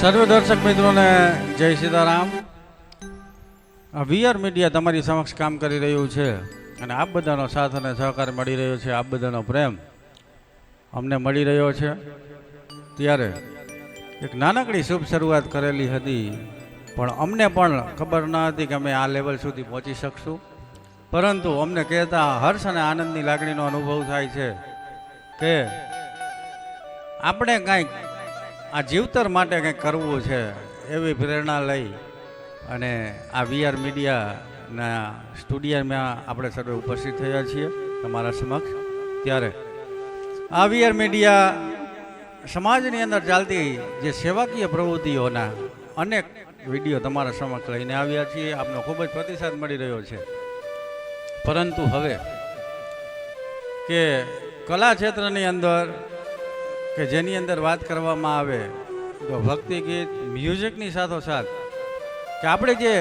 સર્વ દર્શક મિત્રોને જય સીતારામ. વીઆર મીડિયા તમારી સમક્ષ કામ કરી રહ્યું છે અને આપ બધાનો સાથ અને સહકાર મળી રહ્યો છે, આપ બધાનો પ્રેમ અમને મળી રહ્યો છે. ત્યારે એક નાનકડી શુભ શરૂઆત કરેલી હતી, પણ અમને પણ ખબર ન હતી કે અમે આ લેવલ સુધી પહોંચી શકશું. પરંતુ અમને કહેતા હર્ષ અને આનંદની લાગણીનો અનુભવ થાય છે કે આપણે કાંઈક આ જીવતર માટે કંઈક કરવું છે એવી પ્રેરણા લઈ અને આ વીઆર મીડિયાના સ્ટુડિયોમાં આપણે સર્વે ઉપસ્થિત થયા છીએ તમારા સમક્ષ. ત્યારે આ વીઆર મીડિયા સમાજની અંદર ચાલતી જે સેવાકીય પ્રવૃત્તિઓના અનેક વીડિયો તમારા સમક્ષ લઈને આવ્યા છીએ. આપનો ખૂબ જ પ્રતિસાદ મળી રહ્યો છે. પરંતુ હવે કે કલા ક્ષેત્રની અંદર કે જેની અંદર વાત કરવામાં આવે, તો ભક્તિ ગીત મ્યુઝિકની સાથોસાથ કે આપણે જે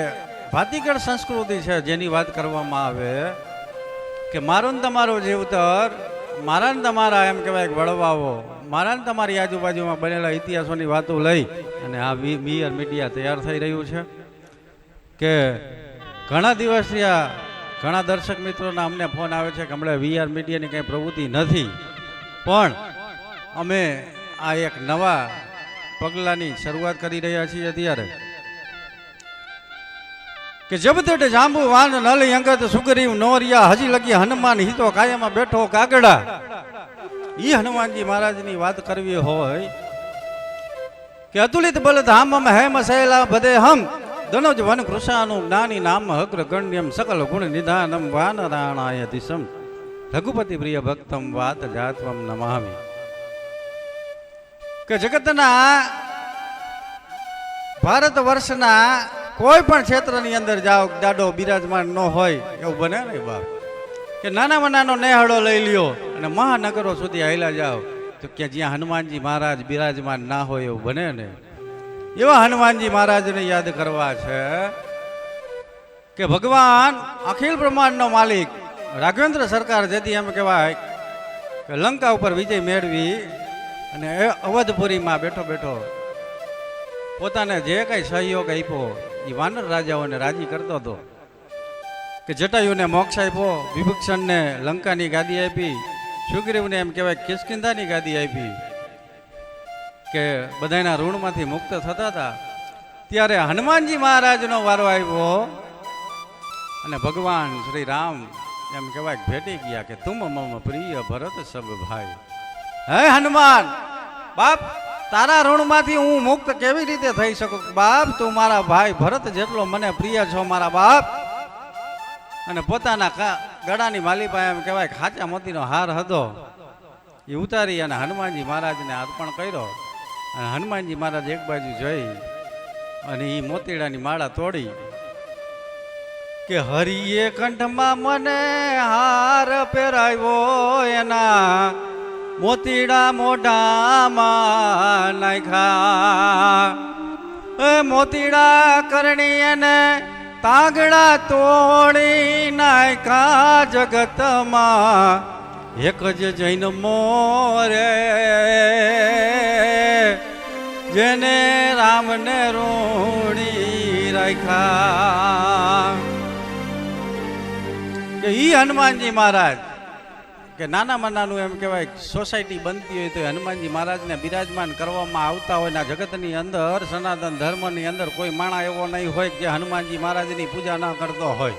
ભાતીગળ સંસ્કૃતિ છે, જેની વાત કરવામાં આવે, કે મારો ને તમારો જીવતર મારા ને તમારા એમ કહેવાય વળવાઓ, મારા ને તમારી આજુબાજુમાં બનેલા ઇતિહાસોની વાતો લઈ, અને આ વીઆર મીડિયા તૈયાર થઈ રહ્યું છે, કે ઘણા દિવસ આ ઘણા દર્શક મિત્રોના અમને ફોન આવે છે કે હમણાં વીઆર મીડિયાની કંઈ પ્રવૃત્તિ નથી, પણ અમે આ એક નવા પગલાંની શરૂઆત કરી રહ્યા છીએ અત્યારે. કે જબ તેટે જાંબુ વાન નલ અંગત સુગ્રીવ નોરિયા હજી લગી હનુમાન હિતો કાયમાં બેઠો કાગડા. ઈ હનુમાનજી મહારાજની વાત કરવી હોય કે અતુલિત બલ ધામમ હેમ શૈલા બધે હમ ધનુજ વન કૃષાનું જ્ઞાની નામ અગ્ર ગણ્યમ સકલ ગુણ નિધાનમ વાનરાણાય દિશમ. રઘુપતિ પ્રિય ભક્તમ વાત જાત્વમ નમામી. કે જગતના ભારત વર્ષના કોઈ પણ ક્ષેત્રની અંદર જાઓ, દાડો બિરાજમાન ન હોય, એવું બને ને બાપ? કે નાનામાં નાનો નેહળો લઈ લ્યો અને મહાનગરો સુધી હાલ્યા જાઓ, તો કે જ્યાં હનુમાનજી મહારાજ બિરાજમાન ના હોય એવું બને ને? એવા હનુમાનજી મહારાજને યાદ કરવા છે કે ભગવાન અખિલ બ્રહ્માંડનો માલિક રાઘવેન્દ્ર સરકાર જેથી એમ કહેવાય કે લંકા ઉપર વિજય મેળવી અને એ અવધપુરીમાં બેઠો બેઠો પોતાને જે કંઈ સહયોગ આપ્યો એ વાનર રાજાઓને રાજી કરતો હતો. કે જટાયુને મોક્ષ આપ્યો, વિભૂક્ષણને લંકાની ગાદી આપી, સુગ્રીવને એમ કહેવાય કિસ્કિંધાની ગાદી આપી. કે બધાના ઋણમાંથી મુક્ત થતા હતા. ત્યારે હનુમાનજી મહારાજનો વારો આવ્યો અને ભગવાન શ્રી રામ એમ કહેવાય ભેટી ગયા કે તુમ મમ પ્રિય ભરત સબ ભાઈ. હે હનુમાન, બાપ, તારા ઋણમાંથી હું મુક્ત કેવી રીતે થઈ શકું? બાપ, તું મારા ભાઈ ભરત જેટલો મને પ્રિય છો, મારા બાપ. અને પોતાના ગળાની માલી પાસે એમ કહેવાય ખાચા મોતીનો હાર હતો. એ ઉતારી અને હનુમાનજી મહારાજને અર્પણ કર્યો. અને હનુમાનજી મહારાજ એક બાજુ જોઈ અને એ મોતીડાની માળા તોડી કે હરિએ કંઠમાં મને હાર પહેરાવ્યો એના મોતીડા મોઢામાં નાખ્યા. એ મોતીડા કરણી અને તાગડા તોડી નાખ્યા જગતમાં. એક જ જૈન મોરે જેને રામને રોણી રાખ્યા. કે ઈ હનુમાનજી મહારાજ કે નાનામાં નાનું એમ કહેવાય સોસાયટી બનતી હોય તો હનુમાનજી મહારાજને બિરાજમાન કરવામાં આવતા હોય ને જગતની અંદર, સનાતન ધર્મની અંદર કોઈ માણા એવો નહીં હોય કે હનુમાનજી મહારાજની પૂજા ના કરતો હોય.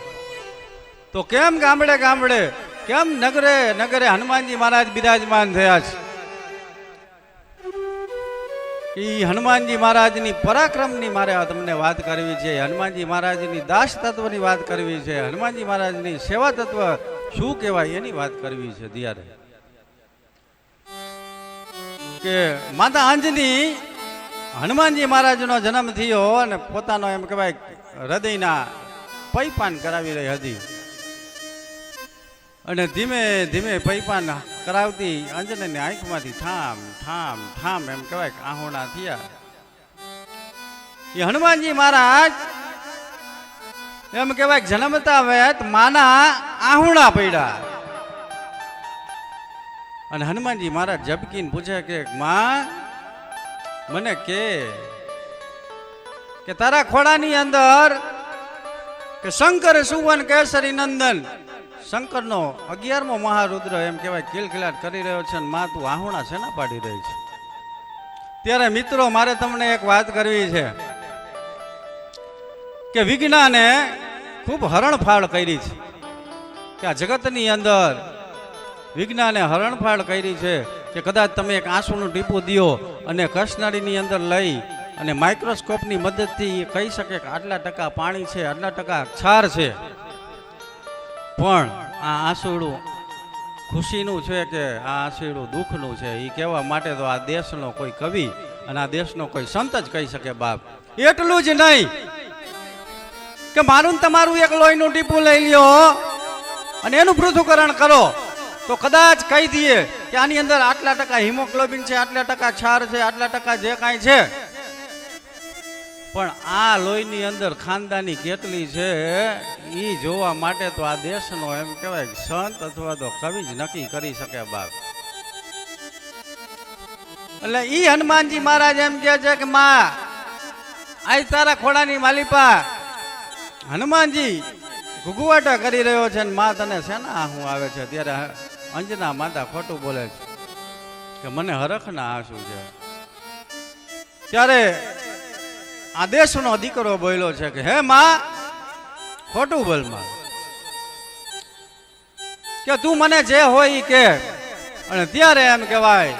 તો કેમ ગામડે ગામડે, કેમ નગરે નગરે હનુમાનજી મહારાજ બિરાજમાન થયા છે? એ હનુમાનજી મહારાજની પરાક્રમની મારે તમને વાત કરવી છે, હનુમાનજી મહારાજની દાસ તત્વની વાત કરવી છે, હનુમાનજી મહારાજની સેવા તત્વ શું કહેવાય એની વાત કરવી છે ત્યારે કે માતા અંજની હનુમાનજી મહારાજનો જન્મ થયો અને પોતાનો એમ કહેવાય હૃદયના પૈપાન કરાવી રહી હતી. અને ધીમે ધીમે પૈપાન કરાવતી અંજનની આંખમાંથી ઠામ ઠામ ઠામ એમ કહેવાય આહોણા થયા. એ હનુમાનજી મહારાજ એમ કહેવાય જન્મતા વેત માના આહુણા પડ્યા અને હનુમાનજી મહારાજ ઝબકીને પૂછે કે, માં, મને કે કે તારા ખોડાની અંદર કે શંકર સુવન કેસરી નંદન. શંકરનો અગિયારમો મહારુદ્ર એમ કહેવાય કિલકિલાટ કરી રહ્યો છે અને માં તું આહુણા શેના પાડી રહી છે? ત્યારે મિત્રો, મારે તમને એક વાત કરવી છે. કે વિજ્ઞાને ખૂબ હરણફાળ કરી છે. કે આ જગતની અંદર વિજ્ઞાને હરણફાળ કરી છે કે કદાચ તમે એક આંસુનું ટીપું દ્યો અને કસનાળીની અંદર લઈ અને માઇક્રોસ્કોપની મદદથી એ કહી શકે કે આટલા ટકા પાણી છે, આટલા ટકા ક્ષાર છે. પણ આ આંસુડું ખુશીનું છે કે આ આંસુડું દુઃખનું છે. એ કહેવા માટે તો આ દેશનો કોઈ કવિ અને આ દેશનો કોઈ સંત જ કહી શકે બાપ. એટલું જ નહીં. કે મારું તમારું એક લોહીનું ટીપું લઈ લ્યો. અને એનું પૃથ્થકરણ કરો. તો કદાચ કહી દઈએ કે આની અંદર આટલા ટકા હિમોગ્લોબિન છે, આટલા ટકા ક્ષાર છે, આટલા ટકા જે કાંઈ છે. પણ આ લોહીની અંદર ખાનદાની કેટલી છે એ જોવા માટે તો આ દેશનો એમ કહેવાય સંત અથવા તો કવિ જ નક્કી કરી શકે બાપ. એટલે ઈ હનુમાનજી મહારાજ એમ કહે છે કે, માં આજ તારા ખોડાની માલિપા હનુમાનજી ઘુઘુવાટા કરી રહ્યો છે માં તને શેના હું આવે છે? ત્યારે અંજના માતા ખોટું બોલે છે કે મને હરખના આંસુ છે. ત્યારે આ દેશનો દીકરો બોલ્યો છે કે, હે મા, ખોટું બોલમાં. કે તું મને જે હોય કે. અને ત્યારે એમ કહેવાય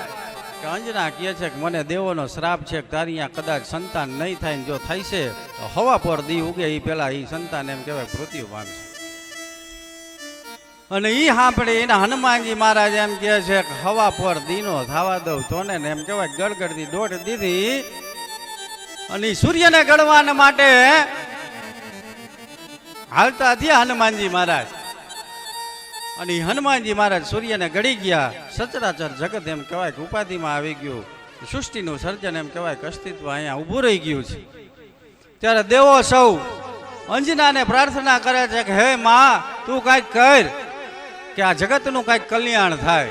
અંજના કહે છે કે મને દેવોનો શ્રાપ છે કે તારી અહીંયા કદાચ સંતાન નહીં થાય જો થાય છે, તો હવા પર દી ઉગે એ પેલા એ સંતાન એમ કહેવાય મૃત્યુ પામશે અને એ સાંભળે એના હનુમાનજી મહારાજ એમ કહે છે કે હવા પર દીનો થવા દઉં તોને ને એમ કહેવાય, ગડગડતી દોઢ દીધી. અને સૂર્યને ગળવાને માટે હાલતા થયા હનુમાનજી મહારાજ. અને હનુમાનજી મહારાજ સૂર્યને ગળી ગયા. સચરાચર જગત એમ કહેવાય કે ઉપાધિમાં આવી ગયું. સૃષ્ટિનું સર્જન એમ કહેવાય કે અસ્તિત્વ અહીંયા ઊભું રહી ગયું છે. ત્યારે દેવો સૌ અંજનાને પ્રાર્થના કરે છે કે, હે માં, તું કાંઈક કર કે આ જગતનું કાંઈક કલ્યાણ થાય.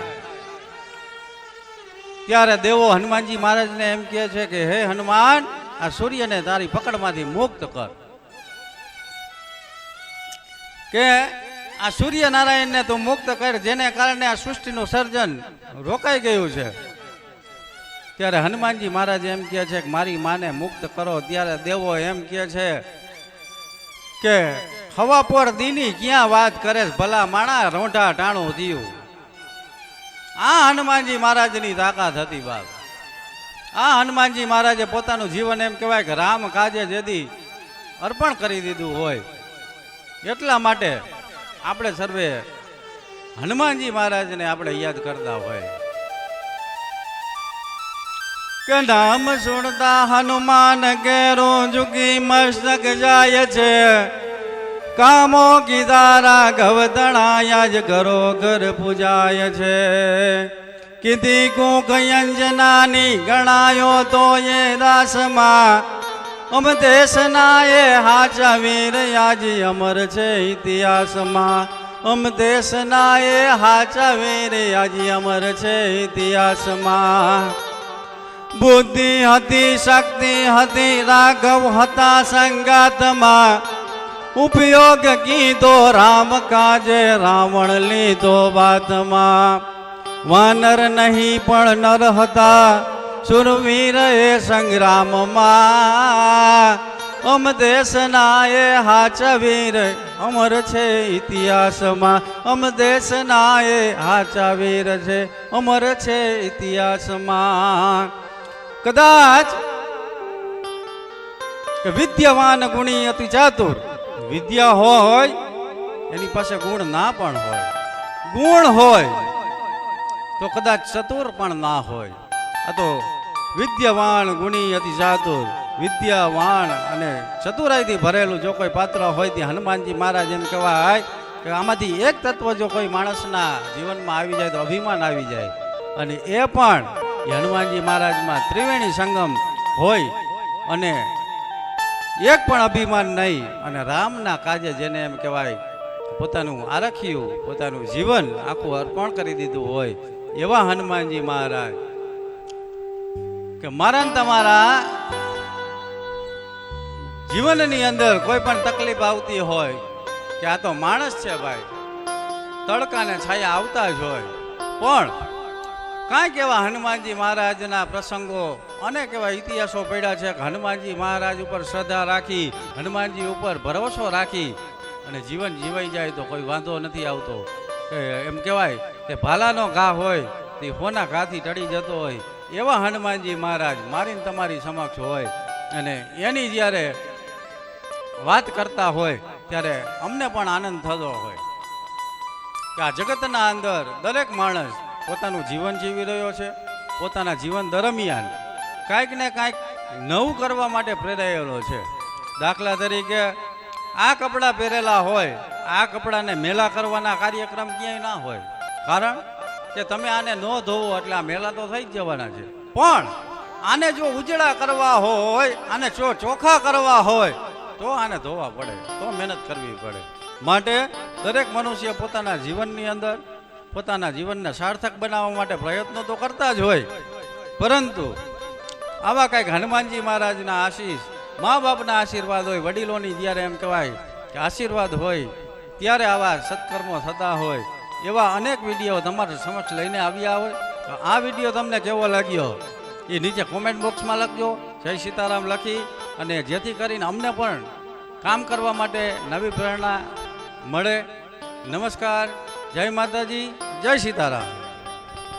ત્યારે દેવો હનુમાનજી મહારાજને એમ કહે છે કે, હે હનુમાન, આ સૂર્યને તારી પકડમાંથી મુક્ત કર. કે આ સૂર્યનારાયણને તું મુક્ત કર, જેને કારણે આ સૃષ્ટિનું સર્જન રોકાઈ ગયું છે. ત્યારે હનુમાનજી મહારાજ એમ કહે છે કે મારી માને મુક્ત કરો, ત્યારે દેવો એમ કહે છે કે હવા પર દીની ક્યાં વાત કરે ભલા માણા રોંઢા ટાણું દીયું આ હનુમાનજી મહારાજની તાકાત હતી બાપ. આ હનુમાનજી મહારાજે પોતાનું જીવન એમ કહેવાય કે રામ કાજે જેદી અર્પણ કરી દીધું હોય. એટલા માટે આપણે સર્વે હનુમાનજી મહારાજને આપણે યાદ કરતા હોય. કે નામ સુણતા હનુમાન કેરો જુગી મસ્તક જાય છે. કામો કીધારા તણાયા જ ઘરો ઘર પૂજાય છે. કીધી કુંક અંજનાની ગણાયો તો એ દાસમાં અમ દેશના એ હાચા વીર આજી અમર છે ઇતિહાસમાં. અમ દેશના એ હાચા વીર આજી અમર છે ઇતિહાસમાં. બુદ્ધિ હતી, શક્તિ હતી, રાઘવ હતા સંગાતમાં. ઉપયોગ કીધો, રામ કાજે રાવણ લીધો બાતમાં વાનર નહીં પણ નર હતા. સુરવીર સંગ્રામમાં અમ દેશના એ વીર અમર છે ઇતિહાસમાં. અમ દેશના એ હાચા વીર છે અમર છે ઇતિહાસમાં. કદાચ વિદ્યાવાન ગુણી અતિ ચાતુર. વિદ્યા હોય, એની પાસે ગુણ ના પણ હોય. ગુણ હોય તો કદાચ ચતુર પણ ના હોય. આ તો વિદ્યાવાન ગુણી અતિ ચાતુર વિદ્યાવાન અને ચતુરાઈથી ભરેલું જો કોઈ પાત્ર હોય તે હનુમાનજી મહારાજ એમ કહેવાય કે આમાંથી એક તત્વ જો કોઈ માણસના જીવનમાં આવી જાય તો અભિમાન આવી જાય. અને એ પણ હનુમાનજી મહારાજમાં ત્રિવેણી સંગમ હોય અને એક પણ અભિમાન નહીં અને રામના કાજે જેને એમ કહેવાય પોતાનું આરખ્યું, પોતાનું જીવન આખું અર્પણ કરી દીધું હોય એવા હનુમાનજી મહારાજ. કે મારા તમારા જીવનની અંદર કોઈ પણ તકલીફ આવતી હોય, કે આ તો માણસ છે ભાઈ, તડકાને છાયા આવતા જ હોય. પણ કાંઈક એવા હનુમાનજી મહારાજના પ્રસંગો અનેક એવા ઇતિહાસો પડ્યા છે કે હનુમાનજી મહારાજ ઉપર શ્રદ્ધા રાખી, હનુમાનજી ઉપર ભરોસો રાખી, અને જીવન જીવાઈ જાય તો કોઈ વાંધો નથી આવતો. એમ કહેવાય કે ભાલાનો ઘા હોય, તે હોના ઘાથી ટળી જતો હોય. એવા હનુમાનજી મહારાજ મારીને તમારી સમક્ષ હોય અને એની જ્યારે વાત કરતા હોય ત્યારે અમને પણ આનંદ થતો હોય કે આ જગતના અંદર દરેક માણસ પોતાનું જીવન જીવી રહ્યો છે, પોતાના જીવન દરમિયાન કાંઈક ને કાંઈક નવું કરવા માટે પ્રેરાયેલો છે. દાખલા તરીકે આ કપડાં પહેરેલા હોય, આ કપડાને મેલા કરવાના કાર્યક્રમ ક્યાંય ના હોય. કારણ કે તમે આને ન ધોવો એટલે આ મેલા તો થઈ જ જવાના છે. પણ આને જો ઉજળા કરવા હોય, આને જો ચોખ્ખા કરવા હોય, તો આને ધોવા પડે, તો મહેનત કરવી પડે. માટે દરેક મનુષ્ય પોતાના જીવનની અંદર, પોતાના જીવનને સાર્થક બનાવવા માટે પ્રયત્નો તો કરતા જ હોય. પરંતુ આવા કંઈક હનુમાનજી મહારાજના આશીષ, મા બાપના આશીર્વાદ હોય, વડીલોની જ્યારે એમ કહેવાય કે આશીર્વાદ હોય, ત્યારે આવા સત્કર્મો થતા હોય. એવા અનેક વીડિયો તમારી સમક્ષ લઈને આવ્યા હોય. તો આ વીડિયો તમને કેવો લાગ્યો? એ નીચે કોમેન્ટ બોક્સમાં લખજો. જય સીતારામ લખી અને જેથી કરીને અમને પણ કામ કરવા માટે નવી પ્રેરણા મળે. નમસ્કાર. જય માતાજી. જય સીતારામ.